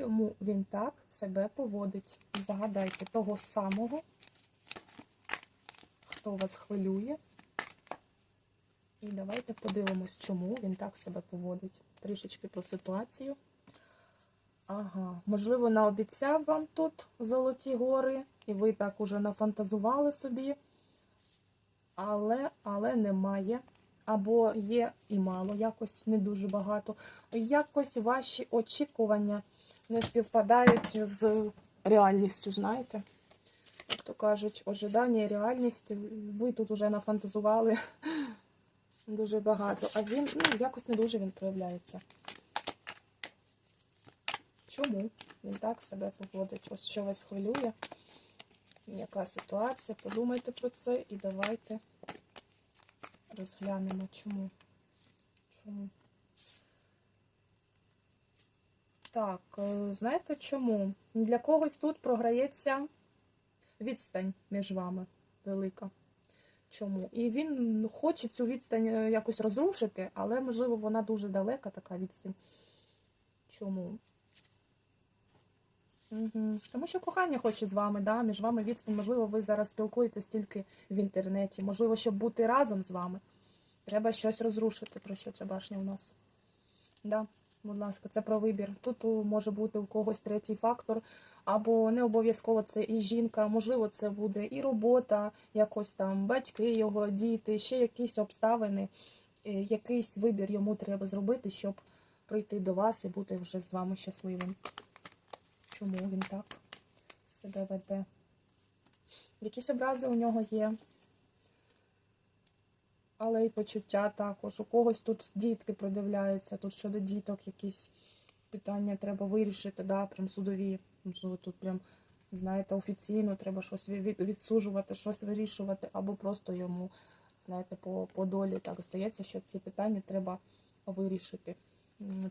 Чому він так себе поводить? Загадайте того самого, хто вас хвилює. І давайте подивимось, чому він так себе поводить. Трішечки про ситуацію. Ага, можливо, наобіцяв вам тут золоті гори, і ви так уже нафантазували собі. Але, але немає. Або є і мало, якось не дуже багато. Якось ваші очікування не співпадають з реальністю, знаєте? Як то кажуть, ожидання і реальність. Ви тут уже нафантазували дуже багато, а він ну, якось не дуже він проявляється. Чому він так себе поводить? Ось що вас хвилює? Яка ситуація? Подумайте про це і давайте розглянемо, чому. Чому? Так, е, знаєте чому? Для когось тут програється відстань між вами велика. Чому? І він хоче цю відстань е, якось розрушити, але, можливо, вона дуже далека, така відстань. Чому? Угу. Тому що кохання хоче з вами, да? між вами відстань. Можливо, ви зараз спілкуєтесь тільки в інтернеті. Можливо, щоб бути разом з вами. Треба щось розрушити, про що ця башня у нас. Да, будь ласка, це про вибір. Тут може бути у когось третій фактор, або не обов'язково це і жінка, можливо, це буде і робота, якось там батьки його, діти, ще якісь обставини, е, якийсь вибір йому треба зробити, щоб прийти до вас і бути вже з вами щасливим. Чому він так себе веде? Якісь образи у нього є. Але і почуття також. У когось тут дітки продивляються, тут щодо діток якісь питання треба вирішити, да, прям судові. Тут прям, знаєте, офіційно треба щось від- відсуджувати, щось вирішувати, або просто йому, знаєте, по, по долі так здається, що ці питання треба вирішити.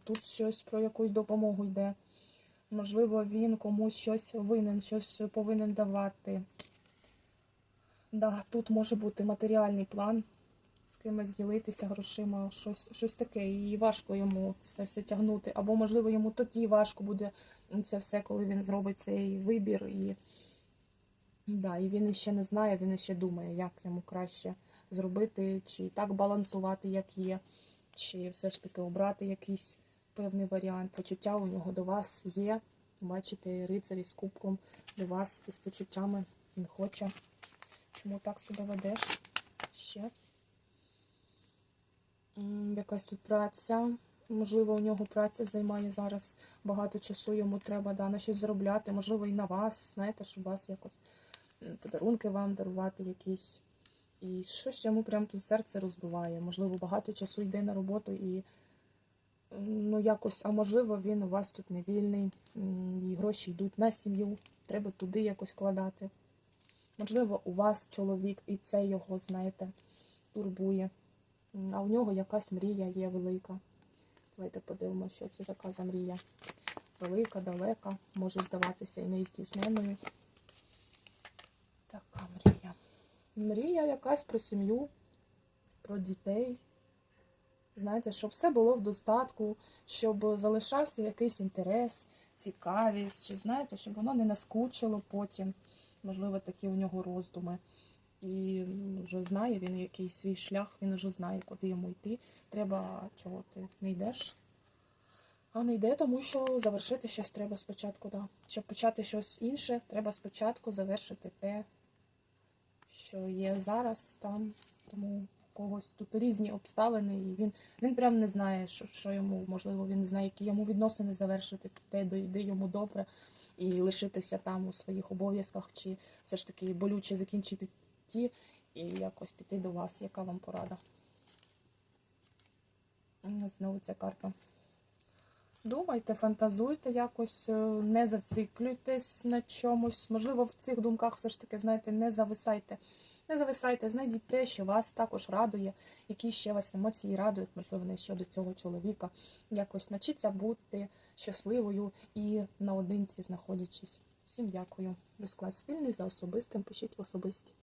Тут щось про якусь допомогу йде. Можливо, він комусь щось винен, щось повинен давати. Да, тут може бути матеріальний план, кимось ділитися грошима, щось, щось таке. І важко йому це все тягнути. Або, можливо, йому тоді важко буде це все, коли він зробить цей вибір. І, да, і він ще не знає, він ще думає, як йому краще зробити, чи так балансувати, як є, чи все ж таки обрати якийсь певний варіант. Почуття у нього до вас є. Бачите, рицарі з кубком до вас із почуттями він хоче. Чому так себе ведеш? Ще. Якась тут праця. Можливо, у нього праця займає зараз багато часу, йому треба да, на щось заробляти, можливо, і на вас, знаєте, щоб вас якось подарунки вам дарувати якісь. І щось йому прям тут серце розбиває. Можливо, багато часу йде на роботу і ну якось, а можливо, він у вас тут не вільний, і гроші йдуть на сім'ю, треба туди якось вкладати. Можливо, у вас чоловік, і це його, знаєте, турбує. А у нього якась мрія є велика. Давайте подивимося, що це така за мрія. Велика, далека, може здаватися і неіздійсненою. Така мрія. Мрія якась про сім'ю, про дітей. Знаєте, щоб все було в достатку, щоб залишався якийсь інтерес, цікавість, чи знаєте, щоб воно не наскучило потім. Можливо, такі у нього роздуми. І вже знає він який свій шлях, він вже знає, куди йому йти. Треба чого ти не йдеш. А не йде, тому що завершити щось треба спочатку. Да. Щоб почати щось інше, треба спочатку завершити те, що є зараз там. Тому когось тут різні обставини, і він, він прям не знає, що, що йому, можливо, він не знає, які йому відносини завершити, те, де йому добре, і лишитися там у своїх обов'язках, чи все ж таки болюче закінчити ті і якось піти до вас. Яка вам порада? Знову ця карта. Думайте, фантазуйте якось, е, не зациклюйтесь на чомусь. Можливо, в цих думках все ж таки, знаєте, не зависайте. Не зависайте, знайдіть те, що вас також радує, які ще вас емоції радують, можливо, не щодо цього чоловіка. Якось навчіться бути щасливою і наодинці знаходячись. Всім дякую. Розклад спільний за особистим. Пишіть особисті.